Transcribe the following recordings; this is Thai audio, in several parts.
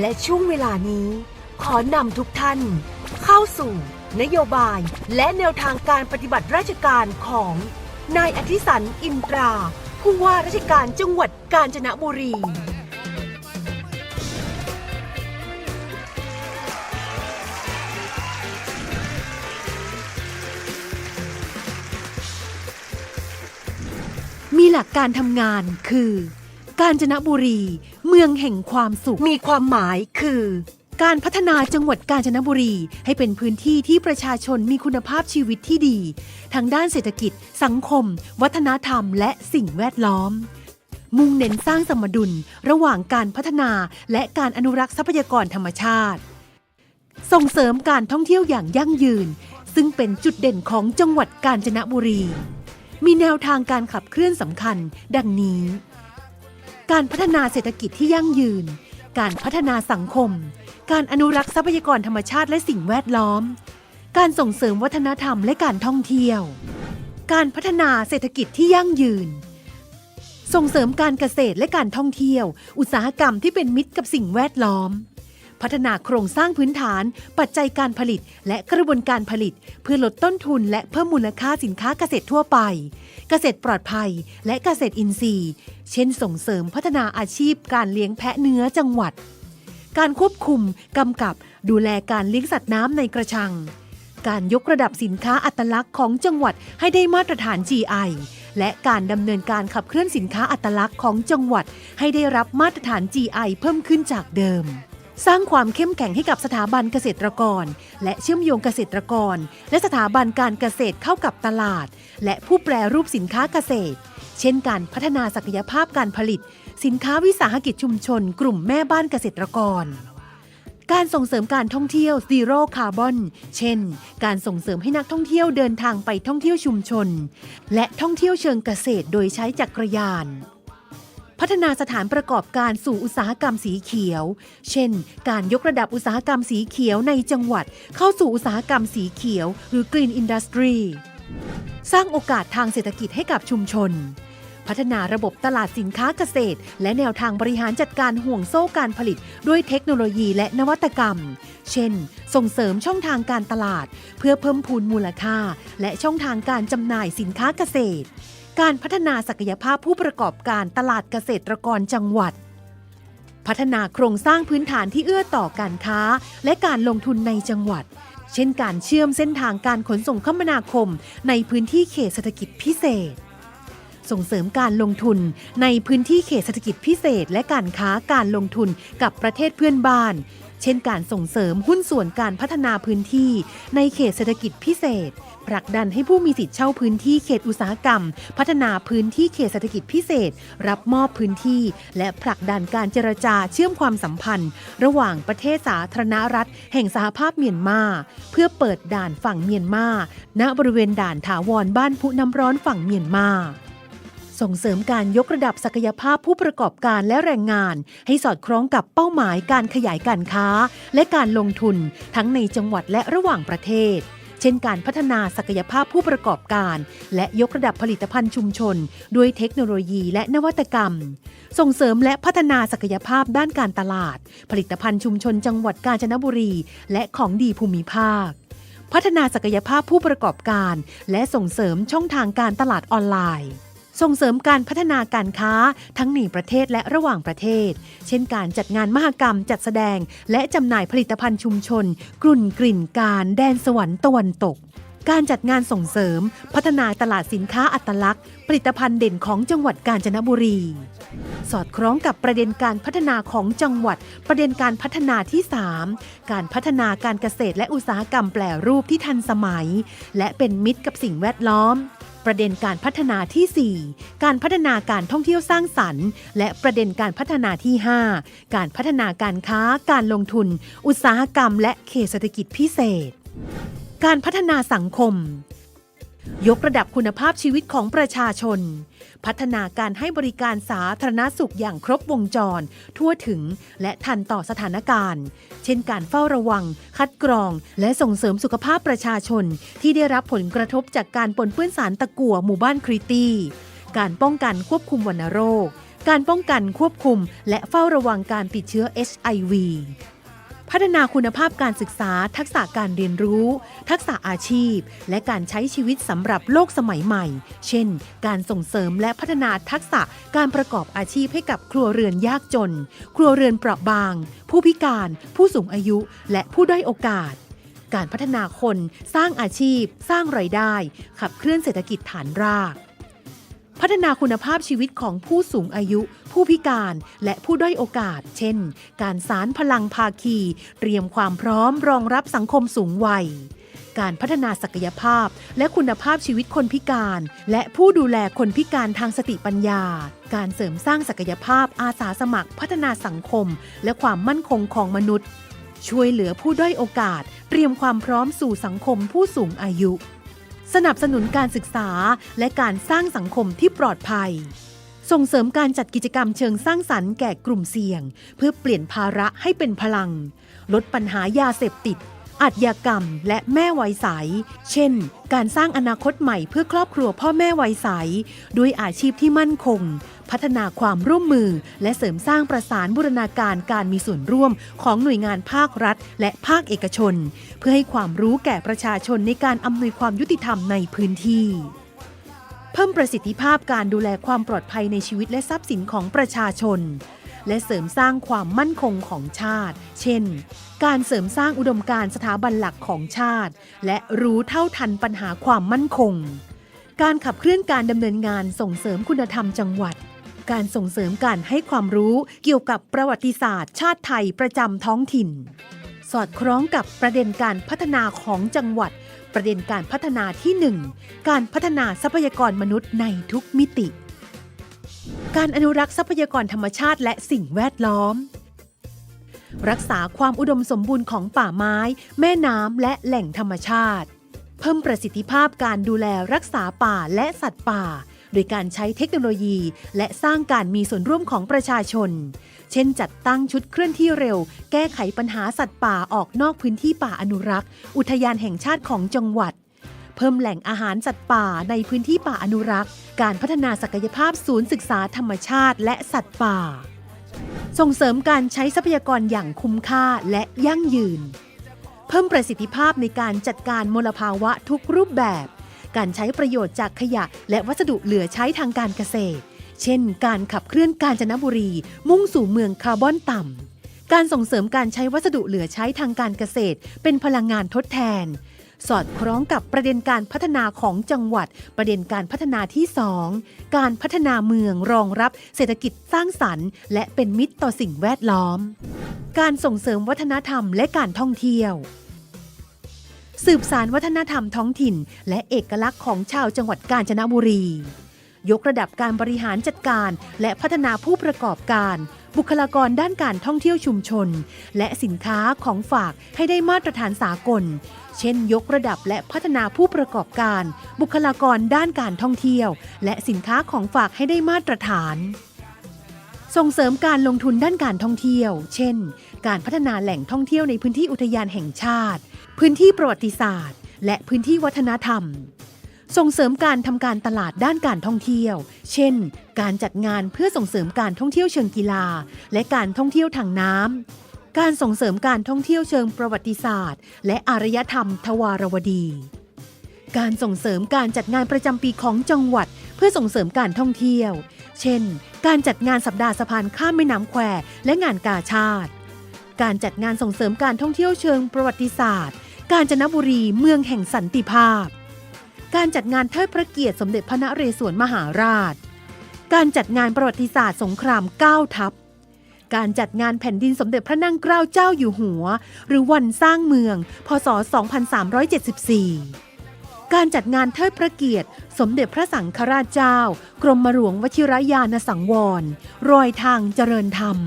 และช่วงเวลานี้ ขอนำทุกท่าน เข้าสู่ นโยบาย และแนวทางการปฏิบัติราชการของนายอธิสันอินตรา ผู้ว่าราชการจังหวัดกาญจนบุรี มีหลักการทำงานคือ กาญจนบุรี เมืองแห่งความสุขมีความหมายคือ การพัฒนาจังหวัดกาญจนบุรี ให้เป็นพื้นที่ที่ประชาชนมีคุณภาพชีวิตที่ดีทั้งด้านเศรษฐกิจ สังคม วัฒนธรรม และสิ่งแวดล้อม มุ่งเน้นสร้างสมดุลระหว่างการพัฒนาและการอนุรักษ์ทรัพยากรธรรมชาติ ส่งเสริมการท่องเที่ยวอย่างยั่งยืน ซึ่งเป็นจุดเด่นของจังหวัดกาญจนบุรี มีแนวทางการขับเคลื่อนสำคัญ ดังนี้ การพัฒนาเศรษฐกิจที่ยั่งยืน การพัฒนาสังคม การอนุรักษ์ทรัพยากรธรรมชาติและสิ่งแวดล้อม การส่งเสริมวัฒนธรรมและการท่องเที่ยว การพัฒนาเศรษฐกิจที่ยั่งยืน ส่งเสริมการเกษตรและการท่องเที่ยว อุตสาหกรรมที่เป็นมิตรกับสิ่งแวดล้อม พัฒนาโครงสร้างพื้นฐาน ปัจจัยการผลิต และกระบวนการผลิต เพื่อลดต้นทุนและเพิ่มมูลค่าสินค้าเกษตรทั่วไป เกษตรปลอดภัย และเกษตรอินทรีย์ เช่นส่งเสริมพัฒนาอาชีพการเลี้ยงแพะเนื้อจังหวัด การควบคุมกำกับดูแลการเลี้ยงสัตว์น้ำในกระชัง การยกระดับสินค้าอัตลักษณ์ของจังหวัดให้ได้มาตรฐาน GI และการดำเนินการขับเคลื่อนสินค้าอัตลักษณ์ของจังหวัดให้ได้รับมาตรฐาน GI เพิ่มขึ้นจากเดิม สร้างความเข้มแข็งให้กับสถาบันเกษตรกร และเชื่อมโยงเกษตรกร และสถาบันการเกษตรเข้ากับตลาด และผู้แปรรูปสินค้าเกษตร เช่นการพัฒนาศักยภาพการผลิต สินค้าวิสาหกิจชุมชน กลุ่มแม่บ้านเกษตรกรการส่งเสริมการท่องเที่ยว Zero Carbon เช่น การส่งเสริมให้นักท่องเที่ยวเดินทางไปท่องเที่ยวชุมชน และท่องเที่ยวเชิงเกษตรโดยใช้จักรยาน พัฒนาสถานประกอบการสู่อุตสาหกรรมสีเขียว เช่น การยกระดับอุตสาหกรรมสีเขียวในจังหวัด เข้าสู่อุตสาหกรรมสีเขียว หรือ Green Industry สร้างโอกาสทางเศรษฐกิจให้กับชุมชน พัฒนาระบบตลาดสินค้าเกษตร และแนวทางบริหารจัดการห่วงโซ่การผลิต ด้วยเทคโนโลยีและนวัตกรรม เช่น ส่งเสริมช่องทางการตลาด เพื่อเพิ่มพูนมูลค่า และช่องทางการจำหน่ายสินค้าเกษตร การพัฒนาศักยภาพผู้ประกอบการตลาดเกษตรกรจังหวัด พัฒนาโครงสร้างพื้นฐานที่เอื้อต่อการค้า และการลงทุนในจังหวัด เช่นการเชื่อมเส้นทางการขนส่งคมนาคม ในพื้นที่เขตเศรษฐกิจพิเศษ ส่งเสริมการลงทุนในพื้นที่เขตเศรษฐกิจพิเศษ และการค้าการลงทุนกับประเทศเพื่อนบ้าน เช่นการส่งเสริมหุ้นส่วนการพัฒนาพื้นที่ ในเขตเศรษฐกิจพิเศษผลักดันให้ผู้มีสิทธิเช่าพื้นที่เขตอุตสาหกรรม พัฒนาพื้นที่เขตเศรษฐกิจพิเศษ รับมอบพื้นที่ และผลักดันการเจรจาเชื่อมความสัมพันธ์ ระหว่างประเทศสาธารณรัฐ แห่งสหภาพเมียนมา เพื่อเปิดด่านฝั่งเมียนมา ณบริเวณด่านถาวรบ้านพุน้ำร้อนฝั่งเมียนมา ส่งเสริมการยกระดับศักยภาพผู้ประกอบการและแรงงาน ให้สอดคล้องกับเป้าหมายการขยายการค้า และการลงทุนทั้งในจังหวัดและระหว่างประเทศ เช่นการพัฒนาศักยภาพผู้ประกอบการ และยกระดับผลิตภัณฑ์ชุมชน ด้วยเทคโนโลยีและนวัตกรรม ส่งเสริมและพัฒนาศักยภาพด้านการตลาด ผลิตภัณฑ์ชุมชนจังหวัดกาญจนบุรี และของดีภูมิภาคพัฒนาศักยภาพผู้ประกอบการ และส่งเสริมช่องทางการตลาดออนไลน์ ส่งเสริมการพัฒนาการค้าทั้งในประเทศและระหว่างประเทศ เช่นการจัดงานมหกรรมจัดแสดง และจำหน่ายผลิตภัณฑ์ชุมชน กลุ่นกลิ่นการแดนสวรรค์ตะวันตก การจัดงานส่งเสริม พัฒนาตลาดสินค้าอัตลักษณ์ ผลิตภัณฑ์เด่นของจังหวัดกาญจนบุรี สอดคล้องกับประเด็นการพัฒนาของจังหวัด ประเด็นการพัฒนาที่ 3 การพัฒนาการเกษตรและอุตสาหกรรมแปรรูปที่ทันสมัย และเป็นมิตรกับสิ่งแวดล้อม ประเด็นการพัฒนาที่ 4 การพัฒนาการท่องเที่ยวสร้างสรรค์ และประเด็นการพัฒนาที่ 5 การพัฒนาการค้า การลงทุน อุตสาหกรรม และเขตเศรษฐกิจพิเศษ การพัฒนาสังคม ยกระดับคุณภาพชีวิตของประชาชน พัฒนาการให้บริการสาธารณสุขอย่างครบวงจร ทั่วถึงและทันต่อสถานการณ์ เช่นการเฝ้าระวัง คัดกรอง และส่งเสริมสุขภาพประชาชน ที่ได้รับผลกระทบจากการปนเปื้อนสารตะกั่วหมู่บ้านคริตี้ การป้องกันควบคุมวัณโรค การป้องกันควบคุม และเฝ้าระวังการติดเชื้อ HIV พัฒนาคุณภาพการศึกษา ทักษะการเรียนรู้ ทักษะอาชีพ และการใช้ชีวิตสำหรับโลกสมัยใหม่ เช่น การส่งเสริมและพัฒนาทักษะการประกอบอาชีพให้กับครัวเรือนยากจน ครัวเรือนเปราะบาง ผู้พิการ ผู้สูงอายุ และผู้ด้อยโอกาสการพัฒนาคน สร้างอาชีพ สร้างไรายได้ ขับเคลื่อนเศรษฐกิจฐานราก พัฒนาคุณภาพชีวิตของผู้สูงอายุ ผู้พิการและผู้ด้อยโอกาส เช่น การสารพลังภาคี เตรียมความพร้อมรองรับสังคมสูงวัย การพัฒนาศักยภาพ และคุณภาพชีวิตคนพิการ และผู้ดูแลคนพิการทางสติปัญญา การเสริมสร้างศักยภาพอาสาสมัครพัฒนาสังคม และความมั่นคงของมนุษย์ ช่วยเหลือผู้ด้อยโอกาส เตรียมความพร้อมสู่สังคมผู้สูงอายุ สนับสนุนการศึกษาและการสร้างสังคมที่ปลอดภัย ส่งเสริมการจัดกิจกรรมเชิงสร้างสรรค์แก่กลุ่มเสี่ยง เพื่อเปลี่ยนภาระให้เป็นพลัง ลดปัญหายาเสพติดอาชญากรรมและแม่วัยใส เช่น การสร้างอนาคตใหม่เพื่อครอบครัวพ่อแม่วัยใส ด้วยอาชีพที่มั่นคง พัฒนาความร่วมมือ และเสริมสร้างประสานบูรณาการการมีส่วนร่วมของหน่วยงานภาครัฐ และภาคเอกชน เพื่อให้ความรู้แก่ประชาชนในการอำนวยความยุติธรรมในพื้นที่ เพิ่มประสิทธิภาพการดูแลความปลอดภัยในชีวิตและทรัพย์สินของประชาชนและเสริมสร้างความมั่นคงของชาติ เช่น การเสริมสร้างอุดมการสถาบันหลักของชาติ และรู้เท่าทันปัญหาความมั่นคง การขับเคลื่อนการดำเนินงานส่งเสริมคุณธรรมจังหวัด การส่งเสริมการให้ความรู้เกี่ยวกับประวัติศาสตร์ ชาติไทยประจำท้องถิ่น สอดคล้องกับประเด็นการพัฒนาของจังหวัด ประเด็นการพัฒนาที่ 1 การพัฒนาทรัพยากรมนุษย์ในทุกมิติ การอนุรักษ์ทรัพยากรธรรมชาติและสิ่งแวดล้อม รักษาความอุดมสมบูรณ์ของป่าไม้ แม่น้ำและแหล่งธรรมชาติ เพิ่มประสิทธิภาพการดูแลรักษาป่าและสัตว์ป่า โดยการใช้เทคโนโลยี และสร้างการมีส่วนร่วมของประชาชน เช่น จัดตั้งชุดเคลื่อนที่เร็ว แก้ไขปัญหาสัตว์ป่าออกนอกพื้นที่ป่าอนุรักษ์ อุทยานแห่งชาติของจังหวัด เพิ่มแหล่งอาหารสัตว์ป่าในพื้นที่ป่าอนุรักษ์ การพัฒนาศักยภาพศูนย์ศึกษาธรรมชาติและสัตว์ป่า ส่งเสริมการใช้ทรัพยากรอย่างคุ้มค่าและยั่งยืน เพิ่มประสิทธิภาพในการจัดการมลภาวะทุกรูปแบบ การใช้ประโยชน์จากขยะ และวัสดุเหลือใช้ทางการเกษตร เช่น การขับเคลื่อนกาญจนบุรี มุ่งสู่เมืองคาร์บอนต่ำ การส่งเสริมการใช้วัสดุเหลือใช้ทางการเกษตร เป็นพลังงานทดแทน สอดคล้องกับประเด็นการพัฒนาของจังหวัด ประเด็นการพัฒนาที่ 2 การพัฒนาเมืองรองรับเศรษฐกิจสร้างสรรค์ และเป็นมิตรต่อสิ่งแวดล้อม การส่งเสริมวัฒนธรรมและการท่องเที่ยว สืบสารวัฒนธรรมท้องถิ่น และเอกลักษณ์ของชาวจังหวัดกาญจนบุรี ยกระดับการบริหารจัดการ และพัฒนาผู้ประกอบการ บุคลากรด้านการท่องเที่ยวชุมชน และสินค้าของฝากให้ได้มาตรฐานสากล เช่น ยกระดับและพัฒนาผู้ประกอบการ บุคลากรด้านการท่องเที่ยว และสินค้าของฝากให้ได้มาตรฐาน ส่งเสริมการลงทุนด้านการท่องเที่ยว เช่น การพัฒนาแหล่งท่องเที่ยวในพื้นที่อุทยานแห่งชาติ พื้นที่ประวัติศาสตร์ และพื้นที่วัฒนธรรม ส่งเสริมการทำการตลาดด้านการท่องเที่ยว เช่น การจัดงานเพื่อส่งเสริมการท่องเที่ยวเชิงกีฬา และการท่องเที่ยวทางน้ำ การส่งเสริมการท่องเที่ยวเชิงประวัติศาสตร์ และอารยธรรมทวารวดี การส่งเสริมการจัดงานประจำปีของจังหวัด เพื่อส่งเสริมการท่องเที่ยว เช่น การจัดงานสัปดาห์สะพานข้ามแม่น้ำแควและงานกาชาติ การจัดงานส่งเสริมการท่องเที่ยวเชิงประวัติศาสตร์ กาญจนบุรีเมืองแห่งสันติภาพ การจัดงานเทิดพระเกียรติสมเด็จพระนเรศวรมหาราช การจัดงานประวัติศาสตร์สงคราม9ทัพการจัดงานแผ่นดินสมเด็จพระนั่งเกล้าเจ้าอยู่หัว หรือวันสร้างเมือง พศ 2374 การจัดงานเทิดพระเกียรติ สมเด็จพระสังฆราชเจ้า กรมหลวงวชิรยานสังวร รอยทางเจริญธรรม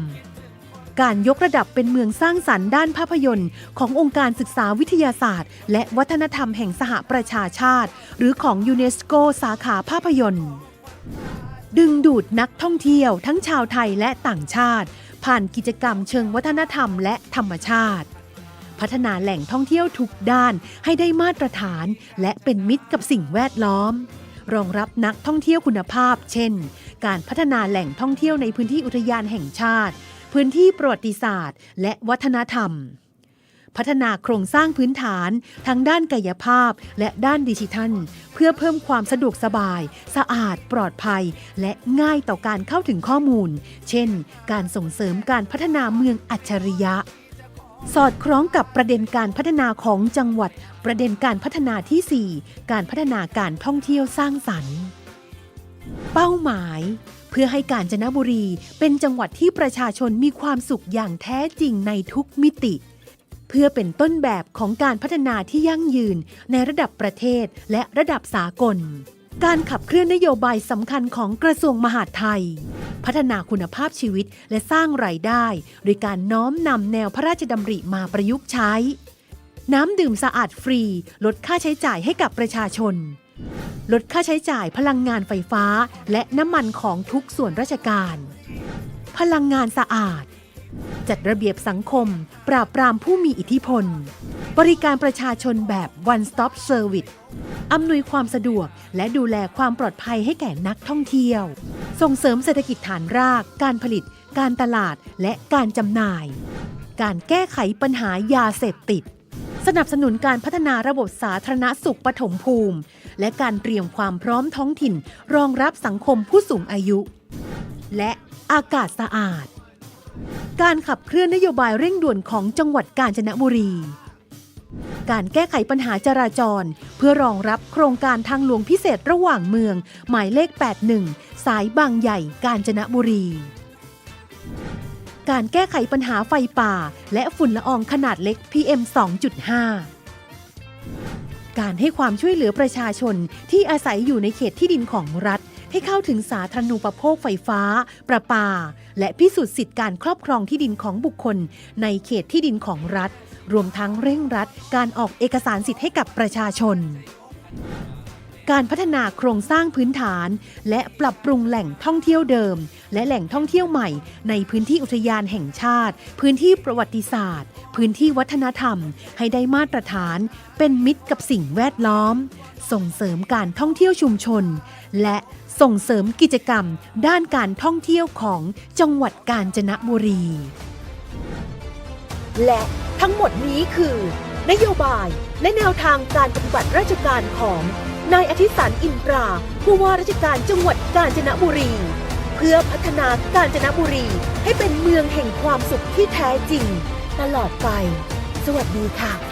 การยกระดับเป็นเมืองสร้างสรรค์ด้านภาพยนตร์ ขององค์การศึกษาวิทยาศาสตร์ และวัฒนธรรมแห่งสหประชาชาติ หรือของยูเนสโกสาขาภาพยนตร์ ดึงดูดนักท่องเที่ยวทั้งชาวไทยและต่างชาติ ผ่านกิจกรรมเชิงวัฒนธรรมและธรรมชาติ พัฒนาแหล่งท่องเที่ยวทุกด้านให้ได้มาตรฐาน และเป็นมิตรกับสิ่งแวดล้อม รองรับนักท่องเที่ยวคุณภาพ เช่น การพัฒนาแหล่งท่องเที่ยวในพื้นที่อุทยานแห่งชาติ พื้นที่ประวัติศาสตร์ และวัฒนธรรม พัฒนาโครงสร้างพื้นฐาน ทั้งด้านกายภาพและด้านดิจิทัล เพื่อเพิ่มความสะดวกสบาย สะอาด ปลอดภัย และง่ายต่อการเข้าถึงข้อมูล เช่น การส่งเสริมการพัฒนาเมืองอัจฉริยะ สอดคล้องกับประเด็นการพัฒนาของจังหวัด ประเด็นการพัฒนาทีสี่ 4 การพัฒนาการท่องเที่ยวสร้างสรรค์ เป้าหมาย เพื่อให้กาญจนบุรีเป็นจังหวัดที่ประชาชนมีความสุขอย่างแท้จริงในทุกมิติ เพื่อเป็นต้นแบบของการพัฒนาที่ยั่งยืนในระดับประเทศและระดับสากล การขับเคลื่อนนโยบายสำคัญของกระทรวงมหาดไทย พัฒนาคุณภาพชีวิตและสร้างรายได้โดยการน้อมนำแนวพระราชดำริมาประยุกต์ใช้ น้ำดื่มสะอาดฟรี ลดค่าใช้จ่ายให้กับประชาชน ลดค่าใช้จ่ายพลังงานไฟฟ้า และน้ำมันของทุกส่วนราชการ พลังงานสะอาด จัดระเบียบสังคม ปราบปรามผู้มีอิทธิพล บริการประชาชนแบบ one stop service อำนวยความสะดวกและดูแลความปลอดภัยให้แก่นักท่องเที่ยว ส่งเสริมเศรษฐกิจฐานราก การผลิต การตลาด และการจำหน่าย การแก้ไขปัญหายาเสพติด สนับสนุนการพัฒนาระบบสาธารณสุขปฐมภูมิ และการเตรียมความพร้อมท้องถิ่น รองรับสังคมผู้สูงอายุ และอากาศสะอาด การขับเคลื่อนนโยบายเร่งด่วนของจังหวัดกาญจนบุรี การแก้ไขปัญหาจราจร เพื่อรองรับโครงการทางหลวงพิเศษระหว่างเมือง หมายเลข 81 สายบางใหญ่กาญจนบุรี การแก้ไขปัญหาไฟป่า และฝุ่นละอองขนาดเล็ก PM 2.5การให้ความช่วยเหลือประชาชนที่อาศัยอยู่ในเขตที่ดินของรัฐ ให้เข้าถึงสาธารณูปโภคไฟฟ้า ประปา และพิสูจน์สิทธิการครอบครองที่ดินของบุคคล ในเขตที่ดินของรัฐ รวมทั้งเร่งรัดการออกเอกสารสิทธิ์ให้กับประชาชน การพัฒนาโครงสร้างพื้นฐาน และปรับปรุงแหล่งท่องเที่ยวเดิม และแหล่งท่องเที่ยวใหม่ ในพื้นที่อุทยานแห่งชาติ พื้นที่ประวัติศาสตร์ พื้นที่วัฒนธรรม ให้ได้มาตรฐาน เป็นมิตรกับสิ่งแวดล้อม ส่งเสริมการท่องเที่ยวชุมชน และ ส่งเสริมกิจกรรม ด้านการท่องเที่ยวของจังหวัดกาญจนบุรี และทั้งหมดนี้คือ นโยบายและแนวทางการปฏิบัติราชการของนายอธิสันอินตราผู้ว่าราชการจังหวัดกาญจนบุรี เพื่อพัฒนากาญจนบุรีให้เป็นเมืองแห่งความสุขที่แท้จริง ตลอดไป สวัสดีค่ะ